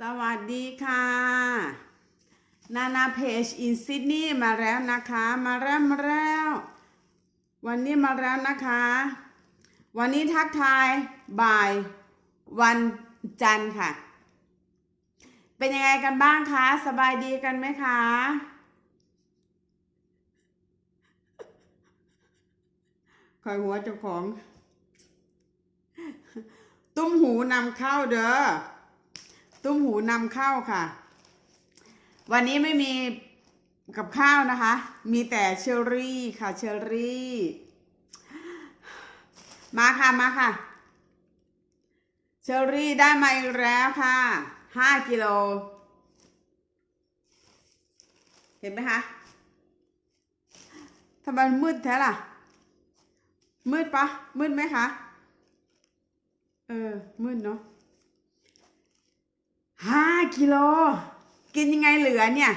สวัสดีค่ะ นานาเพจอินซิดนีย์มาแล้วนะคะ มาแล้วมาแล้ว วันนี้มาแล้วนะคะ วันนี้ทักทายบ่ายวันจันทร์ค่ะ เป็นยังไงกันบ้างคะ สบายดีกันไหมคะ คอยหัวเจ้าของ ตุ้มหูนำเข้าเด้อ ตุ้มหูนำเข้าค่ะ วันนี้ไม่มีกับข้าวนะคะ มีแต่เชอรี่ค่ะเชอรี่ มาค่ะมาค่ะ เชอรี่ได้มาอีกแล้วค่ะห้ากิโล เห็นไหมคะทำไมมืดแท้ล่ะ มืดปะมืดไหมคะ เออ มืดเนาะ ห้ากิโล กินยังไงเหลือเนี่ย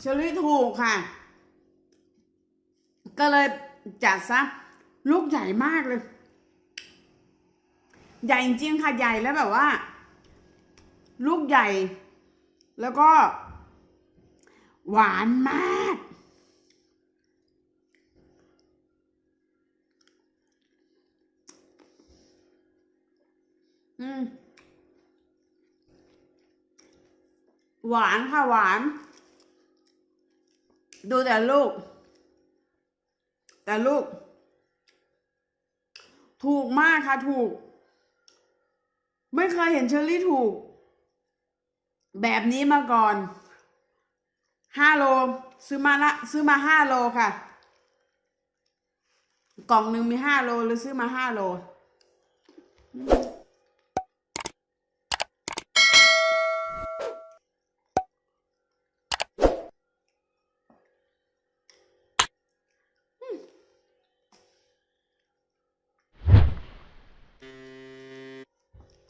เชอรี่ถูกค่ะ ก็เลยจัดซะลูกใหญ่มากเลย ใหญ่จริงค่ะใหญ่แล้วแบบว่า ลูกใหญ่ แล้วก็ หวานมาก อืม หวานค่ะหวาน ดูแต่ลูก แต่ลูก ถูกมากค่ะถูก ไม่เคยเห็นเชอรี่ถูก แบบนี้มาก่อน ห้าโล ซื้อมาละซื้อมาห้าโลค่ะ กล่องหนึ่งมีห้าโลหรือซื้อมาห้าโล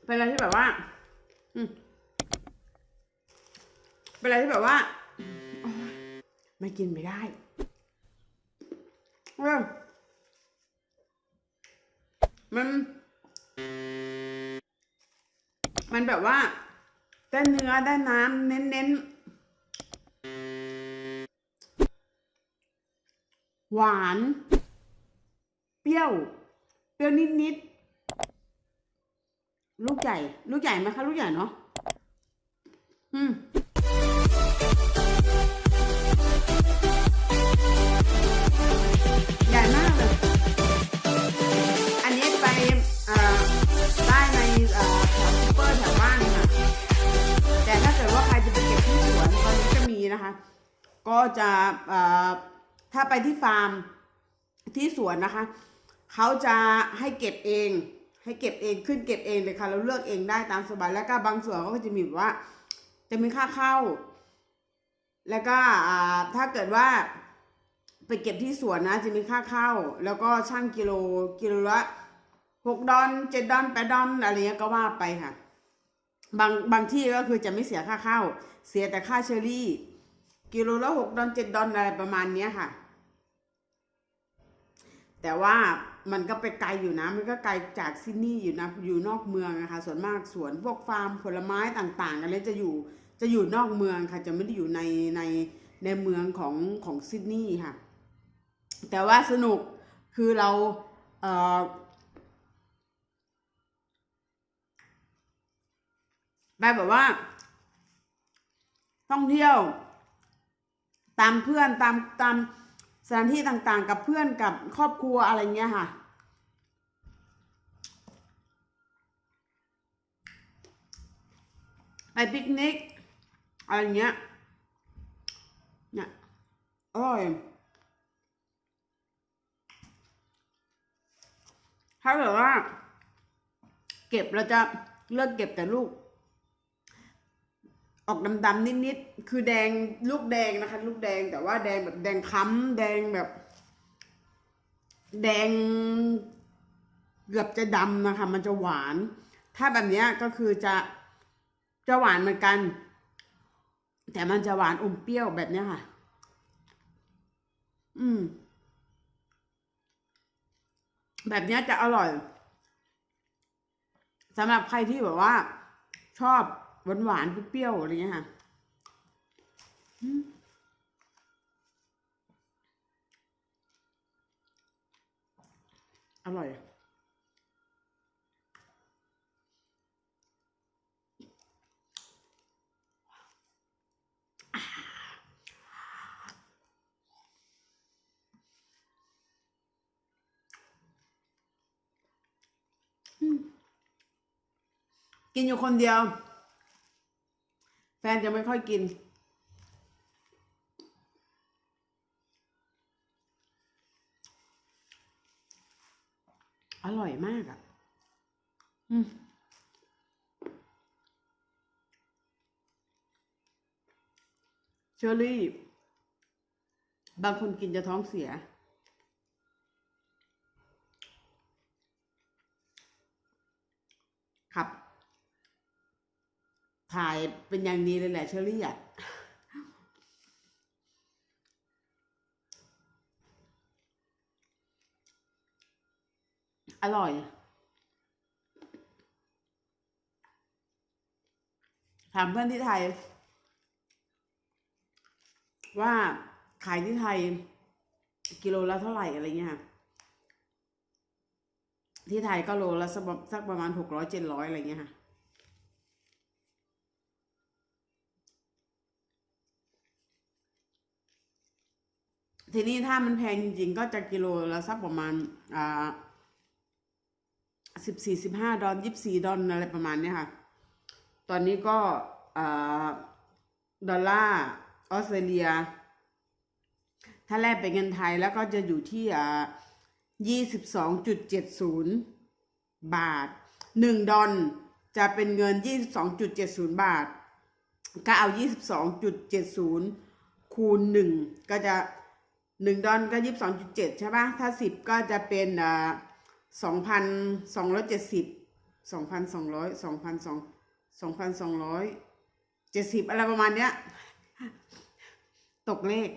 เป็นอะไรที่แบบว่า อืมเป็นอะไรที่แบบว่า ไม่กินไม่ได้มัน มันแบบว่าได้เนื้อได้น้ำเน้นเน้นๆหวาน เปรี้ยว เปรี้ยวนิดนิดๆลูกใหญ่ ลูกใหญ่ไหมคะ ลูกใหญ่เนาะอืม ใหญ่มากเลย อันนี้ไปได้ในแถวซูเปอร์แถวบ้านค่ะ แต่ถ้าเกิดว่าใครจะไปเก็บที่สวนตอนนี้จะมีนะคะ ก็จะถ้าไปที่ฟาร์มที่สวนนะคะ เขาจะให้เก็บเอง ให้เก็บเองขึ้นเก็บเองเลยค่ะ เราเลือกเองได้ตามสบาย แล้วก็บางส่วนก็จะมีว่า จะมีค่าเข้า แล้วก็ถ้าเกิดว่า ไปเก็บที่สวนนะจะมีค่าเข้า แล้วก็ช่างกิโลกิโลละหกดอนเจ็ดดอนแปดดอนอะไรเงี้ยก็ว่าไปค่ะ บางบางที่ก็คือจะไม่เสียค่าเข้า เสียแต่ค่าเชอรี่ กิโลละหกดอนเจ็ดดอนอะไรประมาณเนี้ยค่ะ แต่ว่ามันก็ไปไกลอยู่นะ มันก็ไกลจากซิดนีย์อยู่นะ อยู่นอกเมืองนะคะ ส่วนมากสวนพวกฟาร์มผลไม้ต่างๆกันเลยจะอยู่จะอยู่นอกเมืองค่ะ จะไม่ได้อยู่ในในในเมืองของของซิดนีย์ค่ะ แต่ว่าสนุกคือเราเอ่อไปแบบว่า ท่องเที่ยว ตามเพื่อนตามตามสถานที่ต่างๆ กับเพื่อนกับครอบครัวอะไรเงี้ยค่ะไปปิกนิกอะไรเงี้ยเนี่ยอร่อย ถ้าเกิดว่า เก็บเราจะเลือกเก็บแต่ลูก ออกดำๆนิดๆคือแดงลูกแดงนะคะ ลูกแดงแต่ว่าแดงแบบแดงค้ำแดงแบบ แดงเกือบจะดำนะคะ มันจะหวาน ถ้าแบบนี้ก็คือจะจะหวานเหมือนกัน แต่มันจะหวานอมเปรี้ยวแบบนี้ค่ะ อืม แบบนี้จะอร่อยสำหรับใครที่แบบว่า ชอบหวานหวานๆเปรี้ยวอะไรเงี้ยค่ะอร่อย กินอยู่คนเดียว แฟนจะไม่ค่อยกิน อร่อยมากอะ อืมเชอรี่ บางคนกินจะท้องเสีย ครับ ถ่ายเป็นอย่างดีเลยแหละเชอรี่อะอร่อยถามเพื่อนที่ไทย ว่าขายที่ไทย กิโลละเท่าไหร่อะไรเงี้ยค่ะที่ไทยก็โลละสักประสักประมาณหกร้อยเจ็ดร้อยอะไรเงี้ยค่ะ ทีนี้ถ้ามันแพงจริงๆ ก็จะกิโลละสักประมาณอ่าสิบสี่สิบห้าดอลยี่สี่ดอลอะไรประมาณเนี้ยค่ะ ตอนนี้ก็อ่าดอลลาร์ออสเตรเลีย ถ้าแลกเป็นเงินไทยแล้วก็จะอยู่ที่อ่ายี่สิบสองจุดเจ็ดศูนย์บาทหนึ่งดอลจะเป็นเงินยี่สิบสองจุดเจ็ดศูนย์บาท ก็เอายี่สิบสองจุดเจ็ดศูนย์คูณหนึ่งก็จะ หนึ่งดอลก็ยี่สิบสองจุดเจ็ดใช่ปะถ้าสิบก็จะเป็นอ่าสองพันสองร้อยเจ็ดสิบสองพันสองร้อยสองพันสองสองพันสองร้อยเจ็ดสิบอะไรประมาณเนี้ย ตกเลข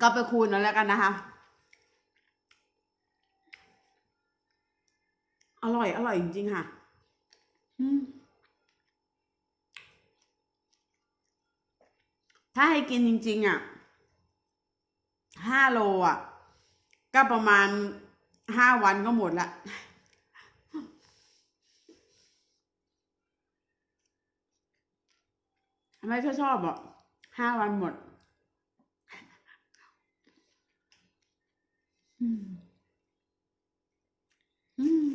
ก็ไปคูณเอาแล้วกันนะคะ อร่อย อร่อยจริงๆค่ะ อืม ถ้าให้กินจริง ๆ อะห้าโลอะ ก็ประมาณห้าวันก็หมดละไม่ค่อยชอบอะห้าวันหมด อืม อืม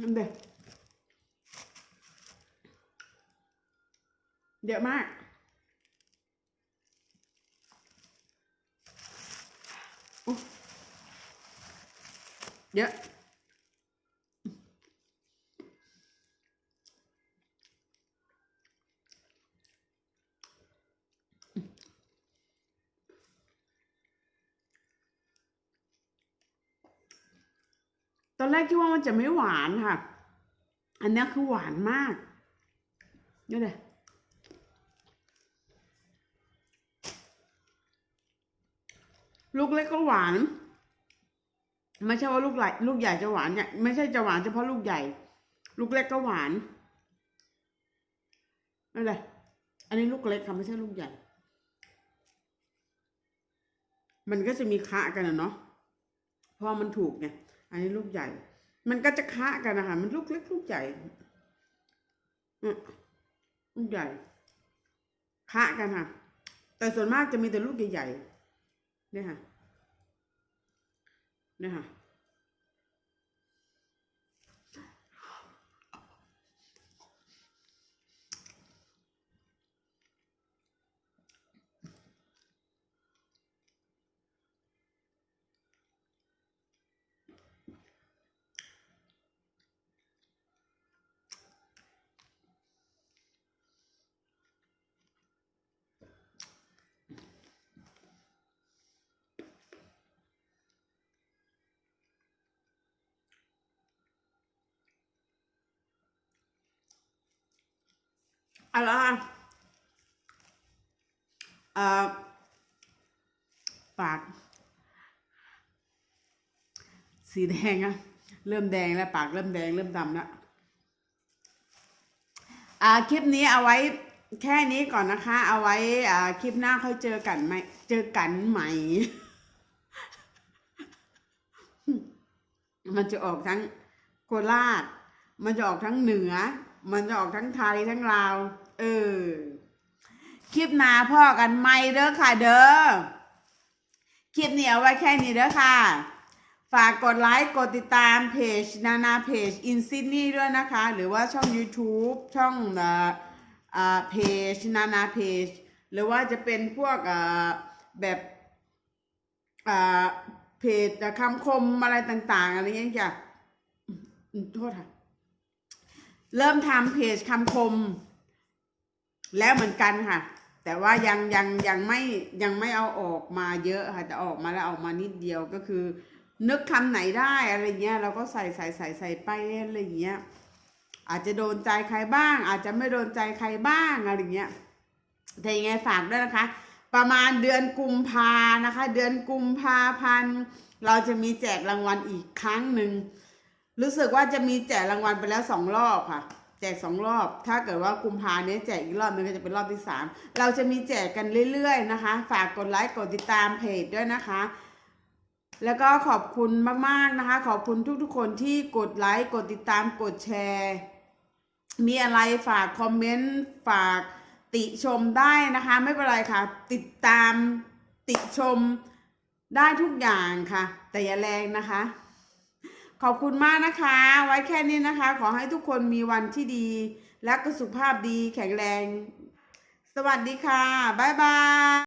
นั่นเด็เยอะมาก เยอะตอนแรกคิดว่ามันจะไม่หวานค่ะ อันนี้คือหวานมากนี่เลยลูกเล็กก็หวาน ไม่ใช่ว่าลูกใหญ่ลูกใหญ่จะหวานเนี่ยไม่ใช่จะหวานเฉพาะลูกใหญ่ ลูกเล็กก็หวานนั่นแหละอันนี้ลูกเล็กค่ะไม่ใช่ลูกใหญ่ มันก็จะมีคะกันนะเนาะพราะมันถูกไงอันนี้ลูกใหญ่ มันก็จะคะกันนะคะมันลูกเล็กลูกใหญ่อืลูกใหญ่คะกันค่ะแต่ส่วนมากจะมีแต่ลูกใหญ่ๆเนี่ยค่ะ นี่ยค่ะค่ะ เอ่อปาก สีแดงอะเริ่มแดงแล้วปากเริ่มแดงเริ่มดำแล้วอ่าคลิปนี้เอาไว้แค่นี้ก่อนนะคะ เอาไว้อ่าคลิปหน้าค่อยเจอกันไหมเจอกันใหม่ มันจะออกทั้งโคราช มันจะออกทั้งเหนือ มันจะออกทั้งไทยทั้งลาว เออคลิปหนาพ่อกันไม่เด้อค่ะ เด้อคลิปนี้เอาไว้แค่นี้เด้อค่ะ ฝากกดไลค์กดติดตามเพจนานาเพจอินซินี่ด้วยนะคะ หรือว่าช่อง YouTube ช่องเอ่อเอ่อเพจนานาเพจหรือว่าจะเป็นพวกเอ่อแบบเอ่อเพจคำคมอะไรต่าง ๆ อะไรเงี้ยจ้ะอืมโทษค่ะ เริ่มทำเพจคำคม แล้วเหมือนกันค่ะ แต่ว่ายังยังยังไม่ยังไม่เอาออกมาเยอะค่ะแต่ออกมาแล้วออกมานิดเดียวก็คือ นึกคำไหนได้อะไรเงี้ยเราก็ใส่ใส่ใส่ใส่ไปอะไรเงี้ยอาจจะโดนใจใครบ้าง อาจจะไม่โดนใจใครบ้างอะไรเงี้ยแต่ยังไงฝากด้วยนะคะ ประมาณเดือนกุมภานะคะ เดือนกุมภาพันธ์เราจะมีแจกรางวัลอีกครั้งหนึ่งรู้สึกว่าจะมีแจกรางวัลไปแล้วสองรอบค่ะ จกสองรอบ ถ้าเกิดว่ากุมภาเนี้ยแจกอีกรอบนึงก็จะเป็นรอบที่สามเราจะมีแจกกันเรื่อยๆนะคะ ฝากกดไลค์กดติดตามเพจด้วยนะคะ แล้วก็ขอบคุณมากๆนะคะ ขอบคุณทุกๆคนที่กดไลค์กดติดตามกดแชร์ มีอะไรฝากคอมเมนต์ฝากติชมได้นะคะ ไม่เป็นไรค่ะ ติดตามติชมได้ทุกอย่างค่ะ แต่อย่าแรงนะคะ ขอบคุณมากนะคะ ไว้แค่นี้นะคะ ขอให้ทุกคนมีวันที่ดี และก็สุขภาพดีแข็งแรง สวัสดีค่ะ บ๊ายบาย